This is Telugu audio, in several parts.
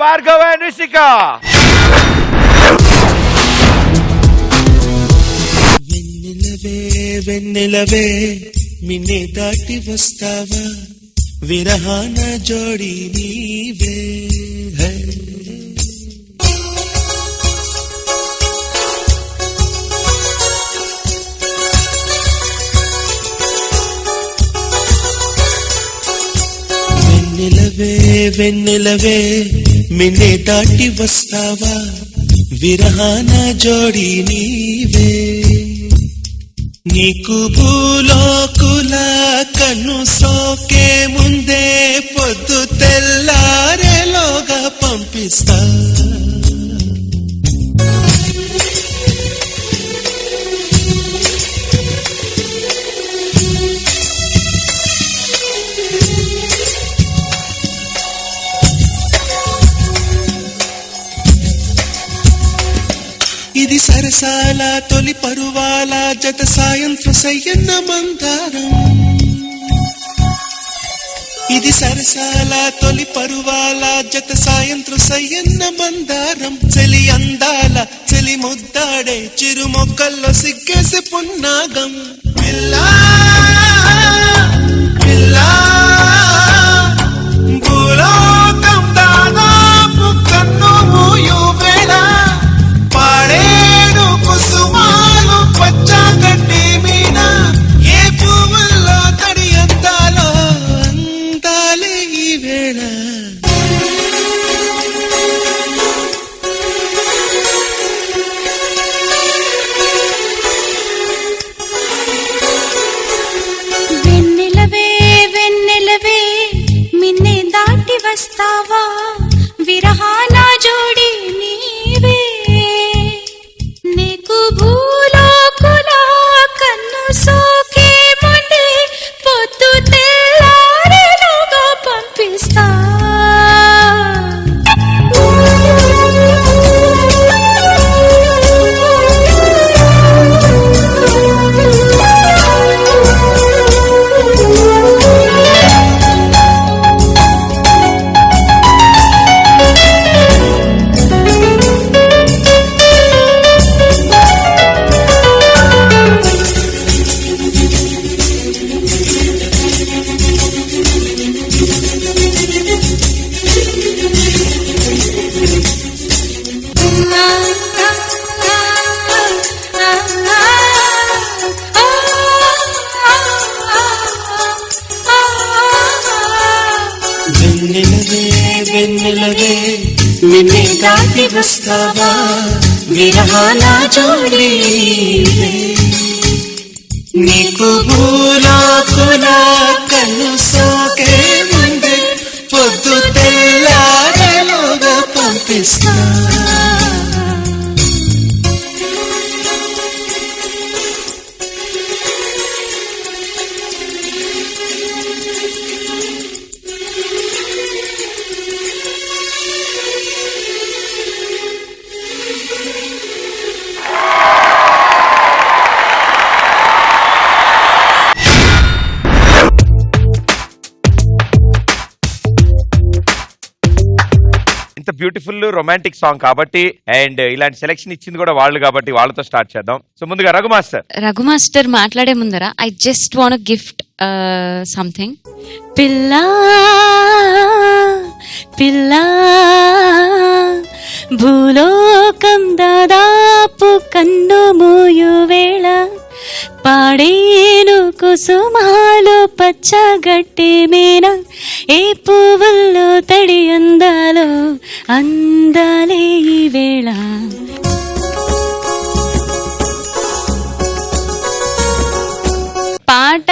భార్గవ్ అండ్ రిషిక వెన్నెలవే వెన్నెలవే మిన్నే దాటి వస్తావా? విరహాన జోడి నీవే వెన్నెలవే వెన్నెలవే మిన్నే దాటి వస్తావా? విరహాన జోడి నీవే. నీకు భూలోకుల కన్ను సోకే ముందే పొద్దు తెల్లారేలోగా పంపిస్తా. ఇది సరసాల తొలి పరువాల జత సాయంత్ర సయ్యన్న మందారం. ఇది సరసాల తొలి పరువాల జత సాయంత్ర సయ్యన్న మందారం. చెలి అందాల చెలి ముద్దాడే చిరు మొక్కల్లో సిగ్గేసి పున్నాగం. పిల్లా పిల్లా. దాటి వస్తావా విరహాల జోడి ఇంత బ్యూటిఫుల్ రొమాంటిక్ సాంగ్ కాబట్టి అండ్ ఇలాంటి సెలెక్షన్ ఇచ్చింది కూడా వాళ్ళు కాబట్టి వాళ్ళతో స్టార్ట్ చేద్దాం. సో ముందుగా రఘు మాస్టర్. రఘు మాస్టర్ మాట్లాడే ముందర I just want gift something పిల్లా పిల్లా భూలోకం దాదాపు కన్ను మూయు వేళ పాడేను కుసుమాలు పచ్చగట్టి మీన ఏ పువ్వుల్లో తడి అందాలో అందాలే ఈ వేళ. పాట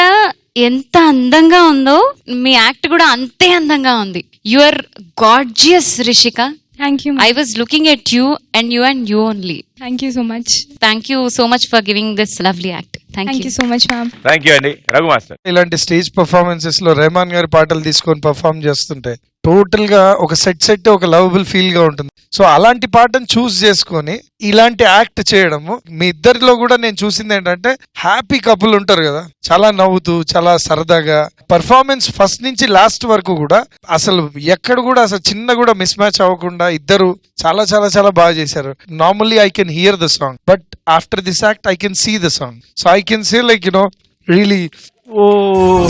ఎంత అందంగా ఉందో మీ యాక్ట్ కూడా అంతే అందంగా ఉంది. You are gorgeous Rishika Thank you. ma'am. I was looking at you and you and you only. Thank you so much. Thank you so much for giving this lovely act. Thank you you so much ma'am thank you అండి రఘు మాస్టర్ ఇలాంటి స్టేజ్ పర్ఫార్మెన్సెస్లో రెహమాన్ గారి పాటలు తీసుకొని పర్ఫామ్ చేస్తుంటే టోటల్గా ఒక సెట్ సెట్ ఒక లవబుల్ ఫీల్గా ఉంటుంది. సో అలాంటి పాటను చూస్ చేసుకొని ఇలాంటి యాక్ట్ చేయడము మీ ఇద్దరిలో కూడా నేను చూసింది ఏంటంటే హ్యాపీ కపుల్ ఉంటారు కదా చాలా నవ్వుతూ చాలా సరదాగా పర్ఫార్మెన్స్ ఫస్ట్ నుంచి లాస్ట్ వరకు కూడా అసలు ఎక్కడ కూడా అసలు చిన్న కూడా మిస్ మ్యాచ్ అవ్వకుండా ఇద్దరు చాలా చాలా చాలా బాగా చేశారు. Normally I can hear the song but after this act I can see the song so I can see like you know really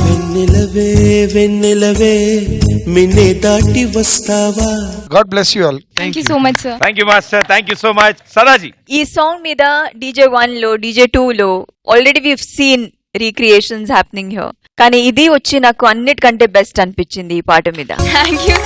వెన్నెలవే వెన్నెలవే మిన్నే దాటి వస్తావా? God bless you all thank you so much sir thank you master thank you so much Sadaji ఈ సాంగ్ మీద డీజే వన్లో డీజే టూ లో already we seen recreations happening here కానీ ఇది వచ్చి నాకు అన్నిటికంటే బెస్ట్ అనిపించింది ఈ పాట మీద. థ్యాంక్ యూ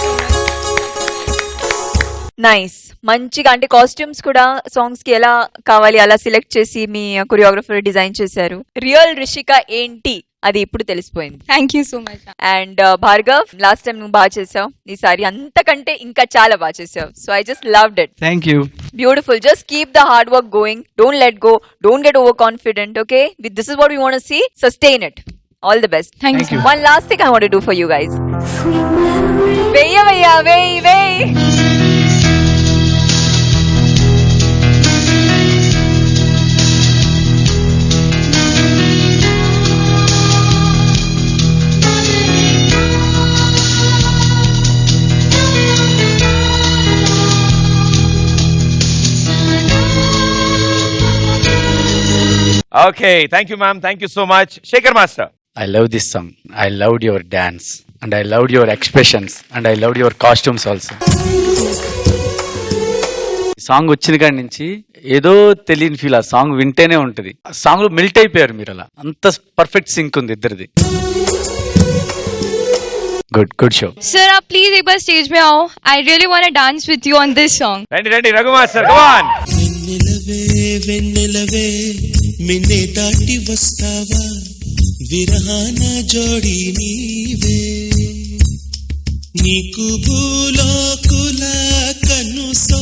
నైస్ మంచిగా అంటే కాస్ట్యూమ్స్ కూడా సాంగ్స్కి ఎలా కావాలి అలా సెలెక్ట్ చేసి మీ కొరియోగ్రఫర్ డిజైన్ చేశారు. రియల్ రిషిక ఏంటి? అది ఇప్పుడు తెలిసిపోయింది. Thank you so much and Bhargav last time నువ్వు బాగా చేసావు. ఈసారి అంతకంటే ఇంకా చాలా బాగా చేసావు. So I just love that thank you beautiful just keep the hard work going don't let go don't get over confident okay with this what you want see sustain it all the best thank you one last thing I want do for you guys వెయ్య వెయ్య వెయ్య Okay thank you ma'am thank you so much Shekhar master I love this song. I loved your dance and I loved your expressions and I loved your costumes also. Song వచ్చిన కాడి నుంచి ఏదో తెలియని ఫీల్ ఆ సాంగ్ వింటేనే ఉంటది ఆ సాంగ్ లో మెల్ట్ అయిపోయారు మీరు అలా అంత పర్ఫెక్ట్ సింక్ ఉంది ఇద్దరిది గుడ్ గుడ్ షో सर आप प्लीज एक बार स्टेज में आओ I really want to dance with you on this song రండి రండి రఘు మాస్టర్ కమాన్ వెన్నెలవే వెన్నెలవే మిన్నే దాటి వస్తావా? విరహాన జోడి నీవే. నీకు భూలోకుల కను సో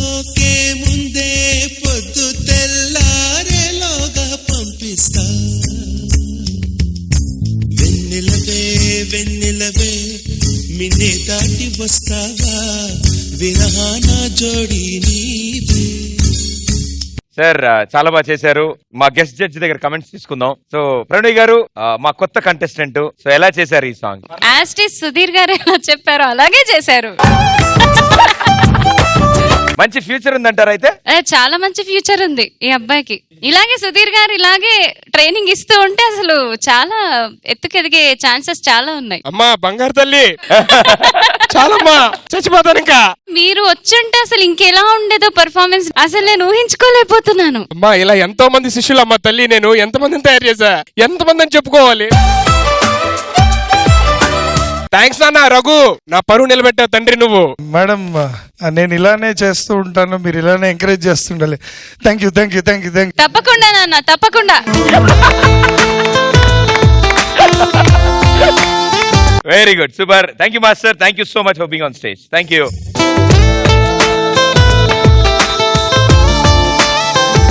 సార్ చాలా బాగా చేశారు. మా గెస్ట్ జడ్జ్ దగ్గర కమెంట్స్ తీసుకుందాం. సో ప్రణయ్ గారు మా కొత్త కంటెస్టెంట్ సో ఎలా చేశారు ఈ సాంగ్ యాస్టిస్ సుధీర్ గారు ఎలా చెప్పారో అలాగే చేశారు. మంచి ఫ్యూచర్ ఉందంటారు అయితే? ఏ, చాలా మంచి ఫ్యూచర్ ఉంది ఈ అబ్బాయికి. ఇలాగే సుధీర్ గారు ఇలాగే ట్రైనింగ్ ఇస్తూ ఉంటే అసలు చాలా ఎత్తుకెదిగే ఛాన్సెస్ చాలా ఉన్నాయి. అమ్మా బంగారు తల్లి. చాలమ్మా చచ్చిపోతాను ఇంకా. మీరు వచ్చుంటే అసలు ఇంకెలా ఉండేదో పర్ఫార్మెన్స్ అసలు నేను ఊహించుకోలేకపోతున్నాను. అమ్మా ఇలా ఎంతో మంది శిష్యులు అమ్మా తల్లి నేను. ఎంత మందిని తయారు చేశా? ఎంత మంది అని చెప్పుకోవాలి? థ్యాంక్స్ నాన్న రఘు. నా పరువు నిలబెట్టావు తండ్రి నువ్వు. మేడం నేను ఇలానే చేస్తూ ఉంటాను మీరు ఇలానే encourage చేస్తుండాలి. Thank you thank you thank you thank తప్పకుండా నాన్న తప్పకుండా. Very good super thank you master thank you so much for being on stage thank you